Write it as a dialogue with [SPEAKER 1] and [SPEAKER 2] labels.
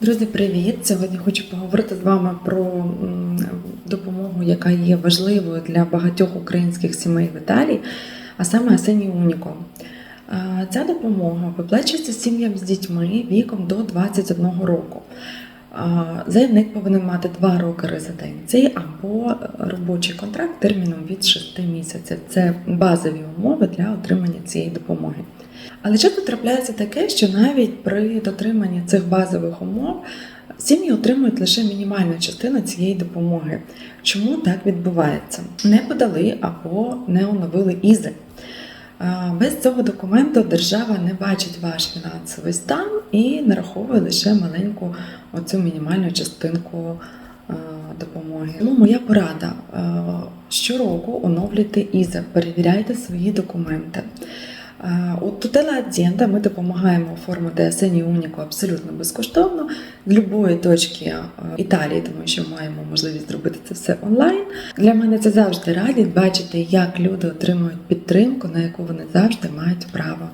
[SPEAKER 1] Друзі, привіт! Сьогодні хочу поговорити з вами про допомогу, яка є важливою для багатьох українських сімей в Італії, а саме Асені Уніко. Е, Ця допомога виплачується сім'ям з дітьми віком до 21 року. Заявник повинен мати 2 роки резиденції або робочий контракт терміном від 6 місяців. Це базові умови для отримання цієї допомоги. Але часто трапляється таке, що навіть при дотриманні цих базових умов сім'ї отримують лише мінімальну частину цієї допомоги. Чому так відбувається? Не подали або не оновили ізи. Без цього документу держава не бачить ваш фінансовий стан і нараховує лише маленьку оцю мінімальну частинку допомоги. Тому моя порада щороку оновлюйте ІЗа, перевіряйте свої документи. У Тутела Адзєнта ми допомагаємо оформити Асені Уніку абсолютно безкоштовно з будь-якої точки Італії, тому що маємо можливість зробити це все онлайн. Для мене це завжди радість бачити, як люди отримують підтримку, на яку вони завжди мають право.